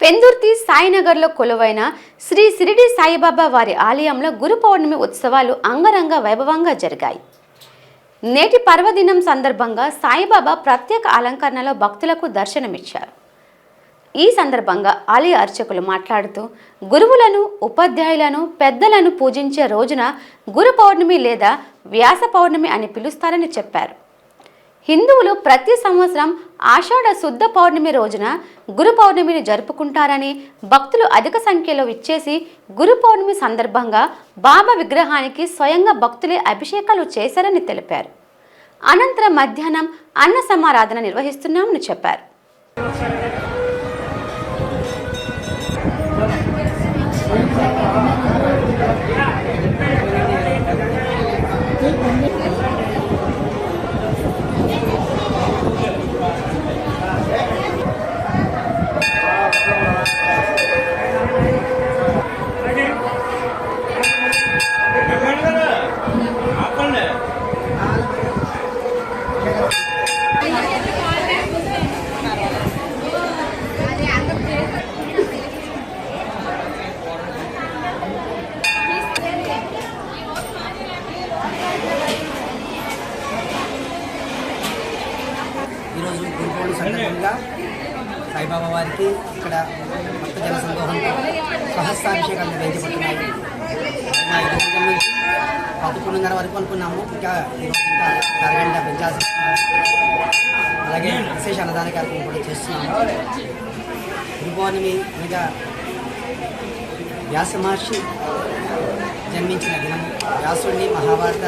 పెందుర్తి సాయినగర్లో కొలువైన శ్రీ సిరిడి సాయిబాబా వారి ఆలయంలో గురు పౌర్ణమి ఉత్సవాలు అంగరంగ వైభవంగా జరిగాయి. నేటి పర్వదినం సందర్భంగా సాయిబాబా ప్రత్యేక అలంకరణలో భక్తులకు దర్శనమిచ్చారు. ఈ సందర్భంగా ఆలయ అర్చకులు మాట్లాడుతూ గురువులను ఉపాధ్యాయులను పెద్దలను పూజించే రోజున గురు పౌర్ణమి లేదా వ్యాస పౌర్ణమి అని పిలుస్తారని చెప్పారు. హిందువులు ప్రతి సంవత్సరం ఆషాఢ శుద్ధ పౌర్ణమి రోజున గురు పౌర్ణమిని జరుపుకుంటారని భక్తులు అధిక సంఖ్యలో ఇచ్చేసి గురు పౌర్ణమి సందర్భంగా బాబా విగ్రహానికి స్వయంగా భక్తులే అభిషేకాలు చేశారని తెలిపారు. అనంతరం మధ్యాహ్నం అన్న సమారాధన నిర్వహిస్తున్నామని చెప్పారు. ఈరోజు గురుపౌర్ణమి సందర్భంగా సాయిబాబా వారికి ఇక్కడ భక్తజన సందోహంతో సహస్రాభిషేకాలు నిర్వహించబడుతున్నాయి. నుంచి పదకొండున్నర వరకు అనుకున్నాము. ఇంకా ఈరోజు ఇంకా అరగంట పెంచాల్సి అలాగే విశేష అన్నదాన కార్యక్రమం కూడా చేస్తున్నాము. గురు పౌర్ణమి అనగా వ్యాస మహర్షి జన్మించిన దినం వ్యాసుడిని మహాభారత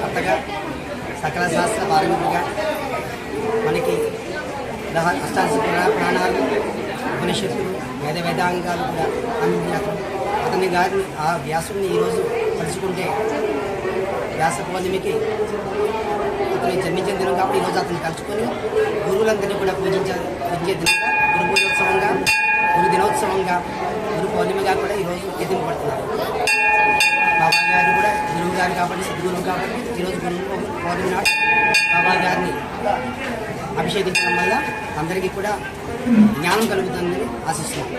కొత్తగా సకల శాస్త్ర పారంగముగా మనకి దహ అష్టాదశ ప్రాణాలు ఉపనిషత్తులు వేద వేదాంగాలు కూడా అందించారు అతని గారిని ఆ వ్యాసుడిని ఈరోజు తలుచుకుంటే వ్యాస పౌర్ణమికి అతని జన్మించిన దినం కాబట్టి ఈరోజు అతన్ని కలుసుకొని గురువులందరినీ కూడా పూజించారు పూజించే దినంగా గురు పూజోత్సవంగా గురు దినోత్సవంగా గురు పౌర్ణమిగా కూడా ఈరోజు ఎదింపబడుతున్నారు బాబా గారు కూడా గురువు గారు కాబట్టి సద్గురువు కాబట్టి ఈరోజు గురువు పౌర్ణమి నాడు బాబా గారిని అభిషేకించడం వల్ల అందరికీ కూడా జ్ఞానం కలుగుతుందని ఆశిస్తున్నాం.